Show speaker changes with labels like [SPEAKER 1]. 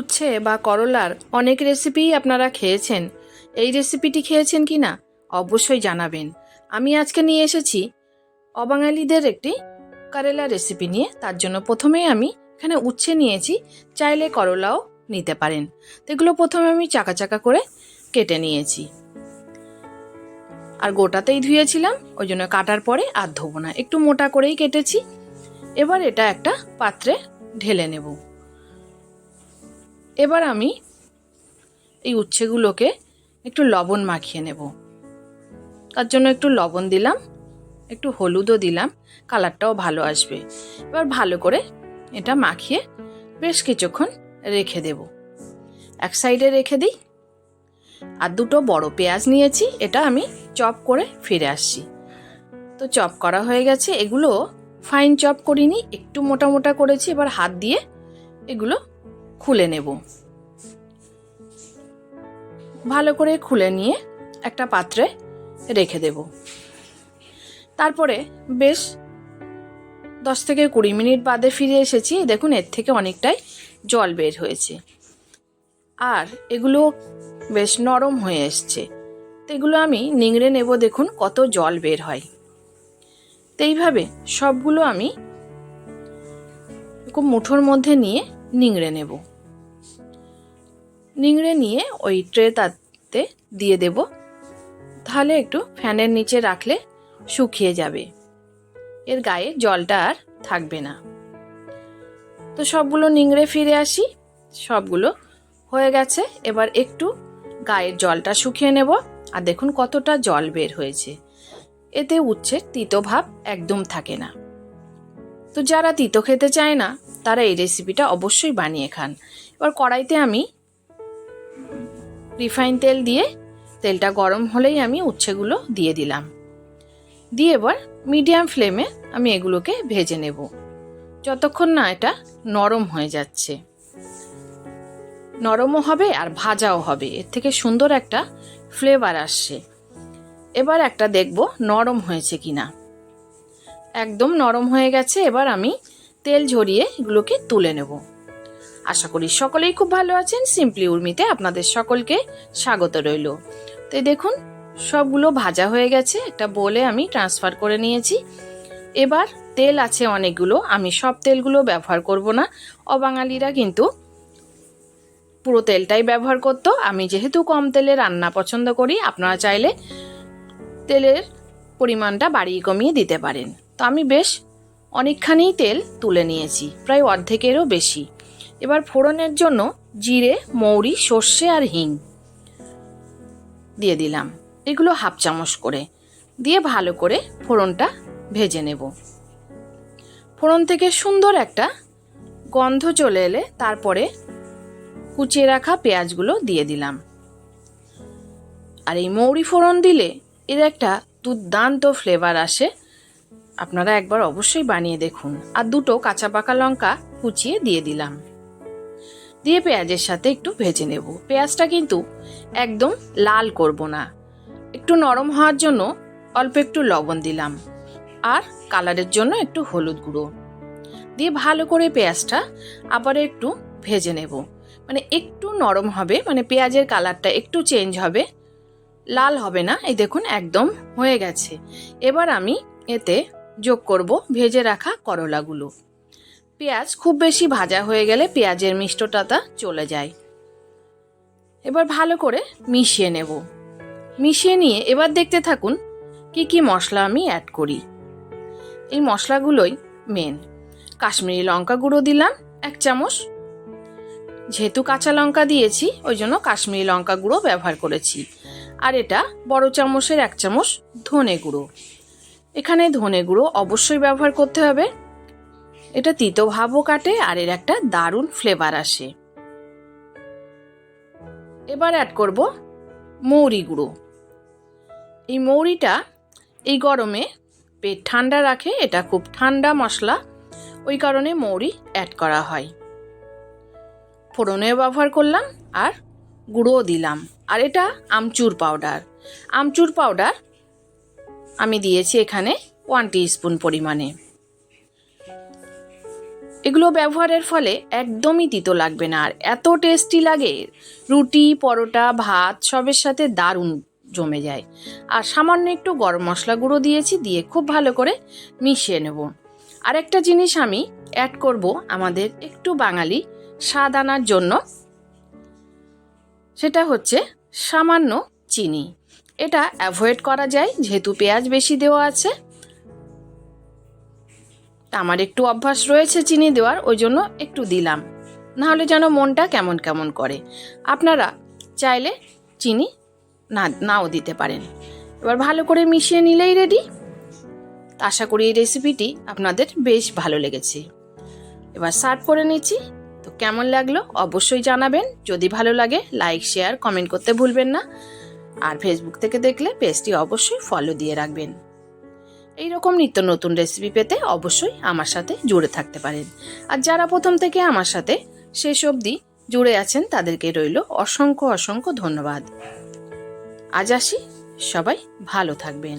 [SPEAKER 1] উচ্ছে বা করলার অনেক রেসিপিই আপনারা খেয়েছেন। এই রেসিপিটি খেয়েছেন কি না? অবশ্যই জানাবেন। আমি আজকে নিয়ে এসেছি অবাঙালিদের একটি কারেলা রেসিপি নিয়ে। তার জন্য প্রথমেই আমি এখানে উচ্ছে নিয়েছি। চাইলে করলাও নিতে পারেন। এগুলো প্রথমে আমি চাকা চাকা করে কেটে নিয়েছি। আর গোটাতেই ধুয়েছিলাম, ওই জন্য কাটার পরে আর ধোবো না। একটু মোটা করেই কেটেছি। এবার এটা একটা পাত্রে ঢেলে নেব। এবার আমি এই উচ্ছেগুলোকে একটু লবণ মাখিয়ে নেব। তার জন্য একটু লবণ দিলাম, একটু হলুদও দিলাম, কালারটাও ভালো আসবে। এবার ভালো করে এটা মাখিয়ে বেশ কিছুক্ষণ রেখে দেব। এক সাইডে রেখে দিই। আর দুটো বড় পেঁয়াজ নিয়েছি, এটা আমি চপ করে ফিরে আসছি। তো চপ করা হয়ে গেছে, এগুলো ফাইন চপ করিনি, একটু মোটা মোটা করেছি, এবার হাত দিয়ে এগুলো খুলে নেব। ভালো করে খুলে নিয়ে একটা পাত্রে রেখে দেব। তারপরে বেশ দশ থেকে কুড়ি মিনিট বাদে ফিরে এসেছি। দেখুন, এর থেকে অনেকটাই জল বের হয়েছে। আর এগুলো বেশ নরম হয়ে এসছে। তো এগুলো আমি নিংড়ে নেব, দেখুন কত জল বের হয়। তো এইভাবে সবগুলো আমি খুব মুঠোর মধ্যে নিয়ে নিংড়ে নেব। নিংড়ে নিয়ে ওই ট্রে তাতে দিয়ে দেব। তাহলে একটু ফ্যানের নিচে রাখলে শুকিয়ে যাবে। এর গায়ে জলটা আর থাকবে না। তো সবগুলো নিংড়ে ফিরে আসি। সবগুলো হয়ে গেছে। এবার একটু গায়ের জলটা শুকিয়ে নেব। আর দেখুন কতটা জল বের হয়েছে। এতে উচ্ছের তিতো ভাব একদম থাকে না। তো যারা তিতো খেতে চায় না, তারা এই রেসিপিটা অবশ্যই বানিয়ে খান। এবার কড়াইতে আমি রিফাইন তেল দিয়ে তেলটা গরম হলেই আমি উচ্ছেগুলো দিয়ে দিলাম। দিয়ে এবার মিডিয়াম ফ্লেমে আমি এগুলোকে ভেজে নেব। যতক্ষণ না এটা নরম হয়ে যাচ্ছে। নরমও হবে আর ভাজাও হবে। এর থেকে সুন্দর একটা ফ্লেভার আসছে। এবার একটা দেখব নরম হয়েছে কি না একদম নরম হয়ে গেছে। এবার আমি তেল ঝরিয়ে এগুলোকে তুলে নেব। আশা করি সকলেই খুব ভালো আছেন। সিম্পলি উর্মিতে আপনাদের সকলকে স্বাগত রইল। তো দেখুন, সবগুলো ভাজা হয়ে গেছে। একটা বলে আমি ট্রান্সফার করে নিয়েছি। এবার তেল আছে অনেকগুলো। আমি সব তেলগুলো ব্যবহার করব না। অবাঙালিরা কিন্তু পুরো তেলটাই ব্যবহার করতো। আমি যেহেতু কম তেলে রান্না পছন্দ করি, আপনারা চাইলে তেলের পরিমাণটা বাড়িয়ে কমিয়ে দিতে পারেন। তো আমি বেশ অনেকখানি তেল তুলে নিয়েছি, প্রায় অর্ধেকেরও বেশি। এবার ফোড়নের জন্য জিরে, মৌরি, সর্ষে আর হিং দিয়ে দিলাম। এগুলো হাফ চামচ করে দিয়ে ভালো করে ফোড়নটা ভেজে নেব। ফোড়ন থেকে সুন্দর একটা গন্ধ চলে এলে তারপরে কুচিয়ে রাখা পেঁয়াজগুলো দিয়ে দিলাম। আর এই মৌরি ফোড়ন দিলে এর একটা দুর্দান্ত ফ্লেভার আসে। আপনারা একবার অবশ্যই বানিয়ে দেখুন। আর দুটো কাঁচা পাকা লঙ্কা কুচিয়ে দিয়ে দিলাম। দিয়ে পেঁয়াজের সাথে একটু ভেজে নেব। পেঁয়াজটা কিন্তু একদম লাল করব না। একটু নরম হওয়ার জন্য অল্প একটু লবণ দিলাম। আর কালারের জন্য একটু হলুদ গুঁড়ো। দিয়ে ভালো করে পেঁয়াজটা আবার একটু ভেজে নেব। মানে একটু নরম হবে মানে পেঁয়াজের কালারটা একটু চেঞ্জ হবে। লাল হবে না, এই দেখুন একদম হয়ে গেছে। এবার আমি এতে যোগ করব ভেজে রাখা করলাগুলো। পেঁয়াজ খুব বেশি ভাজা হয়ে গেলে পেঁয়াজের মিষ্টতাটা চলে যায়। এবার ভালো করে মিশিয়ে নেব। মিশিয়ে নিয়ে এবার দেখতে থাকুন কি কি মশলা আমি অ্যাড করি। এই মশলাগুলোই মেন কাশ্মীরি লঙ্কা গুঁড়ো দিলাম এক চামচ। যেহেতু কাঁচা লঙ্কা দিয়েছি, ওই জন্য কাশ্মীরি লঙ্কা গুঁড়ো ব্যবহার করেছি। আর এটা বড় চামচের এক চামচ ধনে গুঁড়ো। এখানে ধনে গুঁড়ো অবশ্যই ব্যবহার করতে হবে। এটা তিতো ভাবও কাটে আর এর একটা দারুণ ফ্লেভার আসে। এবার অ্যাড করব মৌরি গুঁড়ো। এই মৌরিটা এই গরমে পেট ঠান্ডা রাখে, এটা খুব ঠান্ডা মশলা, ওই কারণে মৌরি অ্যাড করা হয়। ফোড়নেও ব্যবহার করলাম আর গুঁড়োও দিলাম। আর এটা আমচুর পাউডার আমচুর পাউডার আমি দিয়েছি এখানে ওয়ান স্পুন পরিমাণে। এগুলো ব্যবহারের ফলে একদমই তিতো লাগবে না আর এত টেস্টি লাগে। রুটি, পরোটা, ভাত সবের সাথে দারুণ জমে যায়। আর সামান্য একটু গরম মশলা গুঁড়ো দিয়েছি, দিয়ে খুব ভালো করে মিশিয়ে নেব। আরেকটা জিনিস আমি অ্যাড করব আমাদের একটু বাঙালি স্বাদ আনার জন্য। সেটা হচ্ছে সামান্য চিনি। এটা অ্যাভয়েড করা যায়, যেহেতু পেঁয়াজ বেশি দেওয়া আছে। তা আমার একটু অভ্যাস রয়েছে চিনি দেওয়ার, ওই জন্য একটু দিলাম। নাহলে যেন মনটা কেমন কেমন করে। আপনারা চাইলে চিনি না, নাও দিতে পারেন। এবার ভালো করে মিশিয়ে নিলেই রেডি আশা করি এই রেসিপিটি আপনাদের বেশ ভালো লেগেছে। এবার সার্ভ করে নিচ্ছি। তো কেমন লাগল অবশ্যই জানাবেন। যদি ভালো লাগে লাইক শেয়ার কমেন্ট করতে ভুলবেন না। আর ফেসবুক থেকে দেখলে পেজটি অবশ্যই ফলো দিয়ে রাখবেন। এই রকম নিত্য নতুন রেসিপি পেতে অবশ্যই আমার সাথে জুড়ে থাকতে পারেন। আর যারা প্রথম থেকে আমার সাথে শেষ অবধি জুড়ে আছেন, তাদেরকে রইল অসংখ্য অসংখ্য ধন্যবাদ। আজ আসি। সবাই ভালো থাকবেন।